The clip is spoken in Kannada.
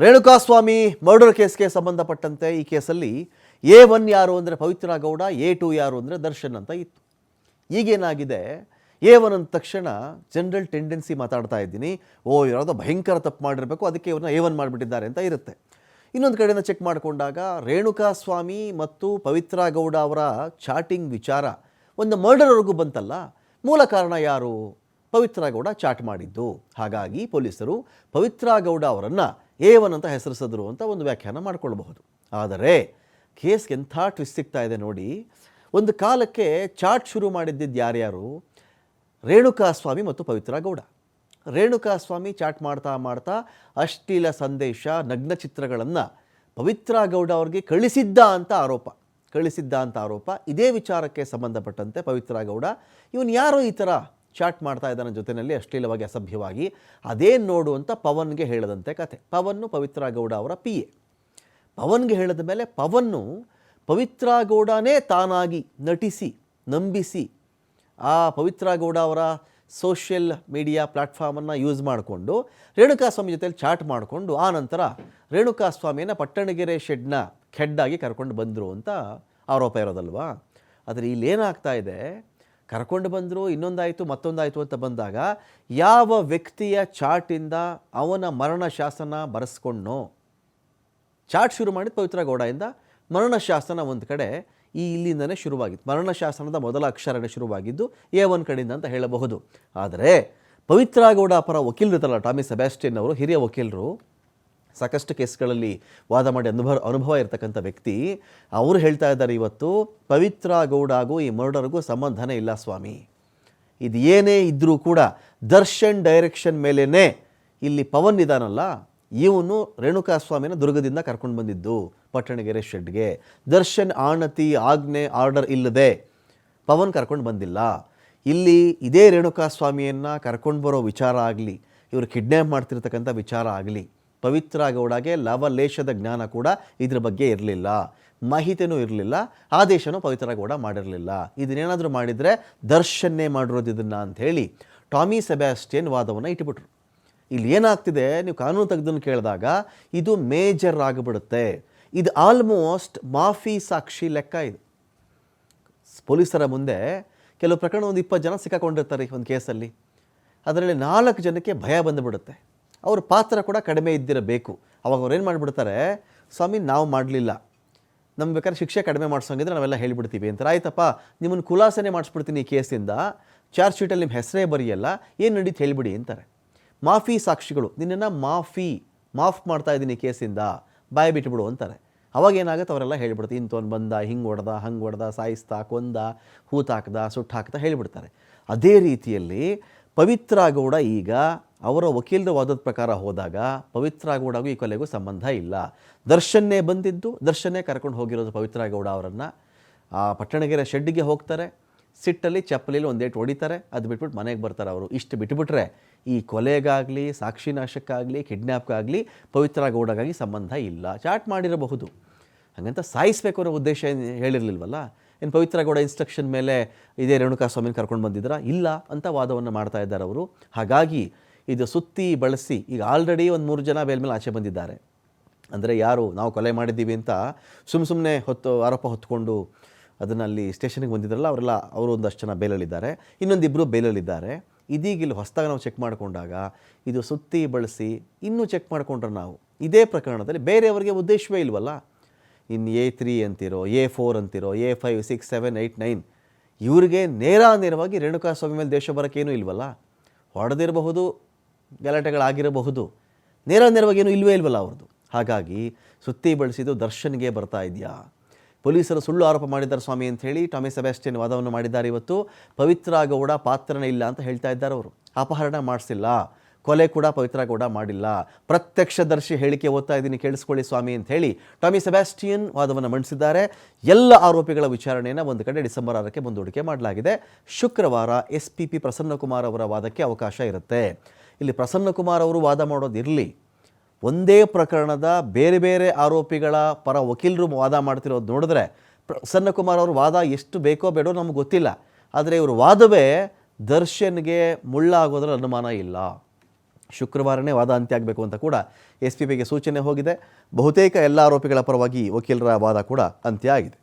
ರೇಣುಕಾಸ್ವಾಮಿ ಮರ್ಡರ್ ಕೇಸ್ಗೆ ಸಂಬಂಧಪಟ್ಟಂತೆ ಈ ಕೇಸಲ್ಲಿ ಎ ಒನ್ ಯಾರು ಅಂದರೆ ಪವಿತ್ರ ಗೌಡ ಎ ಟು ಯಾರು ಅಂದರೆ ದರ್ಶನ್ ಅಂತ ಇತ್ತು. ಈಗೇನಾಗಿದೆ? ಎ ಒನ್ ಅಂದ ತಕ್ಷಣ ಜನರಲ್ ಟೆಂಡೆನ್ಸಿ ಮಾತಾಡ್ತಾ ಇದ್ದೀನಿ. ಓ ಯಾರೋ ಭಯಂಕರ ತಪ್ಪು ಮಾಡಿರಬೇಕು, ಅದಕ್ಕೆ ಇವ್ರನ್ನ ಎ ಒನ್ ಮಾಡಿಬಿಟ್ಟಿದ್ದಾರೆ ಅಂತ ಇರುತ್ತೆ. ಇನ್ನೊಂದು ಕಡೆಯಿಂದ ಚೆಕ್ ಮಾಡಿಕೊಂಡಾಗ ರೇಣುಕಾಸ್ವಾಮಿ ಮತ್ತು ಪವಿತ್ರ ಗೌಡ ಅವರ ಚಾಟಿಂಗ್ ವಿಚಾರ ಒಂದು ಮರ್ಡರ್ವರೆಗೂ ಬಂತಲ್ಲ, ಮೂಲ ಕಾರಣ ಯಾರು? ಪವಿತ್ರ ಗೌಡ ಚಾಟ್ ಮಾಡಿದ್ದು. ಹಾಗಾಗಿ ಪೊಲೀಸರು ಪವಿತ್ರ ಗೌಡ ಅವರನ್ನು ಒನ್ ಅಂತ ಹೆಸರಿಸಿದ್ರು ಅಂತ ಒಂದು ವ್ಯಾಖ್ಯಾನ ಮಾಡಿಕೊಳ್ಬಹುದು. ಆದರೆ ಕೇಸ್ಗೆ ಎಂಥ ಟ್ವಿಸ್ಟ್ ಸಿಗ್ತಾ ಇದೆ ನೋಡಿ, ಒಂದು ಕಾಲಕ್ಕೆ ಚಾಟ್ ಶುರು ಮಾಡಿದ್ದಿದ್ದು ಯಾರ್ಯಾರು? ರೇಣುಕಾಸ್ವಾಮಿ ಮತ್ತು ಪವಿತ್ರ ಗೌಡ. ರೇಣುಕಾಸ್ವಾಮಿ ಚಾಟ್ ಮಾಡ್ತಾ ಮಾಡ್ತಾ ಅಶ್ಲೀಲ ಸಂದೇಶ, ನಗ್ನ ಚಿತ್ರಗಳನ್ನು ಪವಿತ್ರ ಗೌಡ ಅವ್ರಿಗೆ ಕಳಿಸಿದ್ದ ಅಂತ ಆರೋಪ. ಕಳಿಸಿದ್ದ ಅಂತ ಆರೋಪ. ಇದೇ ವಿಚಾರಕ್ಕೆ ಸಂಬಂಧಪಟ್ಟಂತೆ ಪವಿತ್ರ ಗೌಡ, ಇವನು ಯಾರೋ ಈ ಥರ ಚಾಟ್ ಮಾಡ್ತಾ ಇದ್ದಾನೆ ಜೊತೆಯಲ್ಲಿ ಅಶ್ಲೀಲವಾಗಿ ಅಸಭ್ಯವಾಗಿ. ಅದೇನು ನೋಡು ಅಂತ ಪವನ್ಗೆ ಹೇಳದಂತೆ ಕತೆ ಪವನ್ನು ಪವಿತ್ರ ಗೌಡ ಅವರ ಪಿ ಎ. ಪವನ್ಗೆ ಹೇಳಿದ ಮೇಲೆ ಪವನ್ನು ಪವಿತ್ರ ಗೌಡನೇ ತಾನಾಗಿ ನಟಿಸಿ, ನಂಬಿಸಿ ಆ ಪವಿತ್ರ ಗೌಡ ಅವರ ಸೋಷಿಯಲ್ ಮೀಡಿಯಾ ಪ್ಲ್ಯಾಟ್ಫಾರ್ಮನ್ನು ಯೂಸ್ ಮಾಡಿಕೊಂಡು ರೇಣುಕಾಸ್ವಾಮಿ ಜೊತೆಯಲ್ಲಿ ಚಾಟ್ ಮಾಡಿಕೊಂಡು ಆ ನಂತರ ರೇಣುಕಾಸ್ವಾಮಿಯನ್ನು ಪಟ್ಟಣಗೆರೆ ಶೆಡ್ನ ಖೆಡ್ಡಾಗಿ ಕರ್ಕೊಂಡು ಬಂದರು ಅಂತ ಆರೋಪ ಇರೋದಲ್ವಾ? ಆದರೆ ಇಲ್ಲಿ ಏನಾಗ್ತಾ ಇದೆ? ಕರ್ಕೊಂಡು ಬಂದರು, ಇನ್ನೊಂದಾಯಿತು, ಮತ್ತೊಂದಾಯಿತು ಅಂತ ಬಂದಾಗ, ಯಾವ ವ್ಯಕ್ತಿಯ ಚಾಟಿಂದ ಅವನ ಮರಣ ಶಾಸನ ಬರೆಸ್ಕೊಂಡೋ ಚಾಟ್ ಶುರು ಮಾಡಿದ ಪವಿತ್ರ ಗೌಡದಿಂದ ಮರಣ ಶಾಸನ ಒಂದು ಕಡೆ ಈ ಇಲ್ಲಿಂದನೇ ಶುರುವಾಗಿತ್ತು. ಮರಣ ಶಾಸನದ ಮೊದಲ ಅಕ್ಷರನೇ ಶುರುವಾಗಿದ್ದು ಎ ಒನ್ ಕಡೆಯಿಂದ ಅಂತ ಹೇಳಬಹುದು. ಆದರೆ ಪವಿತ್ರ ಗೌಡ ಪರ ವಕೀಲರು ಇರ್ತಾರಲ್ಲ ಟಾಮಿ ಸೆಬ್ಯಾಸ್ಟಿನ್ ಅವರು, ಹಿರಿಯ ವಕೀಲರು ಸಾಕಷ್ಟು ಕೇಸ್ಗಳಲ್ಲಿ ವಾದ ಮಾಡಿ ಅನುಭವ ಅನುಭವ ಇರತಕ್ಕಂಥ ವ್ಯಕ್ತಿ. ಅವರು ಹೇಳ್ತಾ ಇದ್ದಾರೆ ಇವತ್ತು, ಪವಿತ್ರ ಗೌಡಗೂ ಈ ಮರ್ಡರ್ಗೂ ಸಂಬಂಧನೇ ಇಲ್ಲ ಸ್ವಾಮಿ. ಇದು ಏನೇ ಇದ್ದರೂ ಕೂಡ ದರ್ಶನ್ ಡೈರೆಕ್ಷನ್ ಮೇಲೇ ಇಲ್ಲಿ ಪವನ್ ಇದಾನಲ್ಲ, ಇವನು ರೇಣುಕಾ ಸ್ವಾಮಿನ ದುರ್ಗದಿಂದ ಕರ್ಕೊಂಡು ಬಂದಿದ್ದು, ಪಟ್ಟಣಗೆರೆ ಶೆಡ್ಗೆ. ದರ್ಶನ್ ಆಣತಿ, ಆಜ್ಞೆ, ಆರ್ಡರ್ ಇಲ್ಲದೆ ಪವನ್ ಕರ್ಕೊಂಡು ಬಂದಿಲ್ಲ. ಇಲ್ಲಿ ಇದೇ ರೇಣುಕಾ ಸ್ವಾಮಿಯನ್ನು ಕರ್ಕೊಂಡು ಬರೋ ವಿಚಾರ ಆಗಲಿ, ಇವರು ಕಿಡ್ನ್ಯಾಪ್ ಮಾಡ್ತಿರ್ತಕ್ಕಂಥ ವಿಚಾರ ಆಗಲಿ ಪವಿತ್ರ ಗೌಡಗೆ ಲವಲೇಶದ ಜ್ಞಾನ ಕೂಡ ಇದ್ರ ಬಗ್ಗೆ ಇರಲಿಲ್ಲ. ಮಾಹಿತಿನೂ ಇರಲಿಲ್ಲ. ಆದೇಶನೂ ಪವಿತ್ರ ಗೌಡ ಮಾಡಿರಲಿಲ್ಲ. ಇದನ್ನೇನಾದರೂ ಮಾಡಿದರೆ ದರ್ಶನ್ನೇ ಮಾಡಿರೋದು ಇದನ್ನು ಅಂಥೇಳಿ ಟಾಮಿ ಸೆಬ್ಯಾಸ್ಟಿಯನ್ ವಾದವನ್ನು ಇಟ್ಬಿಟ್ರು. ಇಲ್ಲಿ ಏನಾಗ್ತಿದೆ? ನೀವು ಕಾನೂನು ತೆಗೆದನ್ನು ಕೇಳಿದಾಗ ಇದು ಮೇಜರ್ ಆಗಿಬಿಡುತ್ತೆ. ಇದು ಆಲ್ಮೋಸ್ಟ್ ಮಾಫಿ ಸಾಕ್ಷಿ ಲೆಕ್ಕ ಇದು. ಪೊಲೀಸರ ಮುಂದೆ ಕೆಲವು ಪ್ರಕರಣ ಒಂದು ಇಪ್ಪತ್ತು ಜನ ಸಿಕ್ಕಾಕೊಂಡಿರ್ತಾರೆ ಒಂದು ಕೇಸಲ್ಲಿ. ಅದರಲ್ಲಿ ನಾಲ್ಕು ಜನಕ್ಕೆ ಭಯ ಬಂದುಬಿಡುತ್ತೆ. ಅವ್ರ ಪಾತ್ರ ಕೂಡ ಕಡಿಮೆ ಇದ್ದಿರಬೇಕು. ಅವಾಗ ಅವ್ರು ಏನು ಮಾಡಿಬಿಡ್ತಾರೆ, ಸ್ವಾಮಿ, ನಾವು ಮಾಡಲಿಲ್ಲ. ನಮ್ಗೆ ಬೇಕಾದ್ರೆ ಶಿಕ್ಷೆ ಕಡಿಮೆ ಮಾಡಿಸೋಂಗಿದ್ರೆ ನಾವೆಲ್ಲ ಹೇಳಿಬಿಡ್ತೀವಿ. ಅಂತಾರೆ. ಆಯ್ತಪ್ಪ, ನಿಮ್ಮನ್ನು ಖುಲಾಸನೆ ಮಾಡಿಸ್ಬಿಡ್ತೀನಿ ಈ ಕೇಸಿಂದ. ಚಾರ್ಜ್ ಶೀಟಲ್ಲಿ ನಿಮ್ಮ ಹೆಸರೇ ಬರೆಯಲ್ಲ. ಏನು ನಡೀತು ಹೇಳಿಬಿಡಿ ಅಂತಾರೆ. ಮಾಫಿ ಸಾಕ್ಷಿಗಳು, ನಿನ್ನನ್ನು ಮಾಫಿ, ಮಾಫ್ ಮಾಡ್ತಾ ಇದ್ದೀನಿ ಕೇಸಿಂದ. ಬಾಯಿ ಬಿಟ್ಬಿಡು ಅಂತಾರೆ. ಅವಾಗ ಏನಾಗುತ್ತೆ ಅವರೆಲ್ಲ ಹೇಳ್ಬಿಡ್ತಾರೆ. ಇಂಥವ್ನು ಬಂದ, ಹಿಂಗೆ ಹೊಡೆದ, ಹಂಗೆ ಹೊಡೆದ, ಸಾಯಿಸ್ತಾ, ಕೊಂದ, ಹೂತಾಕ್ದ ಸುಟ್ಟು ಹಾಕ್ದ ಹೇಳಿಬಿಡ್ತಾರೆ. ಅದೇ ರೀತಿಯಲ್ಲಿ ಪವಿತ್ರ ಗೌಡ ಈಗ ಅವರ ವಕೀಲರ ವಾದದ ಪ್ರಕಾರ ಹೋದಾಗ ಪವಿತ್ರ ಗೌಡಗೂ ಈ ಕೊಲೆಗೂ ಸಂಬಂಧ ಇಲ್ಲ. ದರ್ಶನ್ನೇ ಬಂದಿದ್ದು, ದರ್ಶನ್ನೇ ಕರ್ಕೊಂಡು ಹೋಗಿರೋದು ಪವಿತ್ರ ಗೌಡ ಅವರನ್ನು. ಆ, ಪಟ್ಟಣಗೆರೆ ಶೆಡ್ಡಿಗೆ ಹೋಗ್ತಾರೆ. ಸಿಟ್ಟಲ್ಲಿ ಚಪ್ಪಲಿಲಿ ಒಂದೇಟು ಹೊಡಿತಾರೆ. ಅದು ಬಿಟ್ಬಿಟ್ಟು ಮನೆಗೆ ಬರ್ತಾರೆ ಅವರು. ಇಷ್ಟು ಬಿಟ್ಬಿಟ್ರೆ ಈ ಕೊಲೆಗಾಗಲಿ ಸಾಕ್ಷಿ ನಾಶಕ್ಕಾಗಲಿ ಕಿಡ್ನ್ಯಾಪ್ಗಾಗಲಿ ಪವಿತ್ರ ಗೌಡಗಾಗಿ ಸಂಬಂಧ ಇಲ್ಲ. ಚಾಟ್ ಮಾಡಿರಬಹುದು. ಹಾಗಂತ ಸಾಯಿಸಬೇಕು ಅನ್ನೋ ಉದ್ದೇಶ ಏನು ಹೇಳಿರಲಿಲ್ವಲ್ಲ? ಏನು ಪವಿತ್ರ ಗೌಡ ಇನ್ಸ್ಟ್ರಕ್ಷನ್ ಮೇಲೆ ಇದೇ ರೇಣುಕಾ ಸ್ವಾಮಿನ ಕರ್ಕೊಂಡು ಬಂದಿದ್ರಾ ಇಲ್ಲ ಅಂತ ವಾದವನ್ನು ಮಾಡ್ತಾ ಇದ್ದಾರೆ ಅವರು. ಹಾಗಾಗಿ ಇದು ಸುತ್ತಿ ಬಳಸಿ, ಈಗ ಆಲ್ರೆಡಿ ಒಂದು ಮೂರು ಜನ ಬೇಲ್ ಮೇಲೆ ಆಚೆ ಬಂದಿದ್ದಾರೆ. ಅಂದರೆ ಯಾರು, ನಾವು ಕೊಲೆ ಮಾಡಿದ್ದೀವಿ ಅಂತ ಸುಮ್ಮ ಸುಮ್ಮನೆ ಹೊತ್ತು, ಆರೋಪ ಹೊತ್ಕೊಂಡು ಅದನ್ನು ಅಲ್ಲಿ ಸ್ಟೇಷನ್ಗೆ ಬಂದಿದ್ರಲ್ಲ, ಅವರೆಲ್ಲ, ಅವರು ಒಂದಷ್ಟು ಜನ ಬೇಲಲ್ಲಿದ್ದಾರೆ. ಇನ್ನೊಂದಿಬ್ಬರು ಬೇಲಲ್ಲಿದ್ದಾರೆ. ಇದೀಗ ಇಲ್ಲಿ ಹೊಸದಾಗಿ ನಾವು ಚೆಕ್ ಮಾಡಿಕೊಂಡಾಗ, ಇದು ಸುತ್ತಿ ಬಳಸಿ ಇನ್ನೂ ಚೆಕ್ ಮಾಡಿಕೊಂಡ್ರೆ ನಾವು. ಇದೇ ಪ್ರಕರಣದಲ್ಲಿ ಬೇರೆಯವರಿಗೆ ಉದ್ದೇಶವೇ ಇಲ್ವಲ್ಲ? ಇನ್ನು ಎ ತ್ರೀ ಅಂತಿರೋ, ಎ ಫೋರ್ ಅಂತಿರೋ, A five, six, seven eight nine, ಇವ್ರಿಗೆ ನೇರ ನೇರವಾಗಿ ರೇಣುಕಾ ಸ್ವಾಮಿ ಮೇಲೆ ದೇಶ ಬರೋಕ್ಕೇನೂ ಇಲ್ವಲ್ಲ? ಹೊಡೆದಿರಬಹುದು ಗಲಾಟೆಗಳಾಗಿರಬಹುದು. ನೇರ ನೇರವಾಗಿ ಏನು ಇಲ್ವೇ ಇಲ್ವಲ್ಲ ಅವ್ರದ್ದು. ಹಾಗಾಗಿ ಸುತ್ತಿ ಬಳಸಿದ್ದು ದರ್ಶನ್ಗೆ ಬರ್ತಾ ಇದೆಯಾ? ಪೊಲೀಸರು ಸುಳ್ಳು ಆರೋಪ ಮಾಡಿದ್ದಾರೆ ಸ್ವಾಮಿ ಅಂತ ಹೇಳಿ ಟಾಮಿ ಸೆಬಾಸ್ಟಿಯನ್ ವಾದವನ್ನು ಮಾಡಿದ್ದಾರೆ ಇವತ್ತು. ಪವಿತ್ರ ಗೌಡ ಪಾತ್ರನೇ ಇಲ್ಲ ಅಂತ ಹೇಳ್ತಾ ಇದ್ದಾರೆ ಅವರು. ಅಪಹರಣ ಮಾಡಿಸಿಲ್ಲ. ಕೊಲೆ ಕೂಡ ಪವಿತ್ರ ಗೌಡ ಮಾಡಿಲ್ಲ. ಪ್ರತ್ಯಕ್ಷದರ್ಶಿ ಹೇಳಿಕೆ ಓದ್ತಾ ಇದ್ದೀನಿ ಕೇಳಿಸ್ಕೊಳ್ಳಿ ಸ್ವಾಮಿ ಅಂತ ಹೇಳಿ ಟಾಮಿ ಸೆಬಾಸ್ಟಿಯನ್ ವಾದವನ್ನು ಮಂಡಿಸಿದ್ದಾರೆ. ಎಲ್ಲ ಆರೋಪಿಗಳ ವಿಚಾರಣೆಯನ್ನು ಒಂದು ಕಡೆ ಡಿಸೆಂಬರ್ ಆರಕ್ಕೆ ಮುಂದೂಡಿಕೆ ಮಾಡಲಾಗಿದೆ. ಶುಕ್ರವಾರ ಎಸ್ ಪಿ ಪಿ ಪ್ರಸನ್ನಕುಮಾರ್ ಅವರ ವಾದಕ್ಕೆ ಅವಕಾಶ ಇರುತ್ತೆ. ಇಲ್ಲಿ ಪ್ರಸನ್ನಕುಮಾರ್ ಅವರು ವಾದ ಮಾಡೋದಿರಲಿ ಒಂದೇ ಪ್ರಕರಣದ ಬೇರೆ ಬೇರೆ ಆರೋಪಿಗಳ ಪರ ವಕೀಲರು ವಾದ ಮಾಡ್ತಿರೋದು ನೋಡಿದ್ರೆ ಪ್ರಸನ್ನಕುಮಾರ್ ಅವರು ವಾದ ಎಷ್ಟು ಬೇಕೋ ಬೇಡೋ ನಮ್ಗೆ ಗೊತ್ತಿಲ್ಲ. ಆದರೆ ಇವರು ವಾದವೇ ದರ್ಶನ್ಗೆ ಮುಳ್ಳಾಗೋದ್ರ ಅನುಮಾನ ಇಲ್ಲ. ಶುಕ್ರವಾರನೇ ವಾದ ಅಂತ್ಯ ಆಗಬೇಕು ಅಂತ ಕೂಡ ಎಸ್ ಪಿ ಪಿಗೆ ಸೂಚನೆ ಹೋಗಿದೆ. ಬಹುತೇಕ ಎಲ್ಲ ಆರೋಪಿಗಳ ಪರವಾಗಿ ವಕೀಲರ ವಾದ ಕೂಡ ಅಂತ್ಯ ಆಗಿದೆ.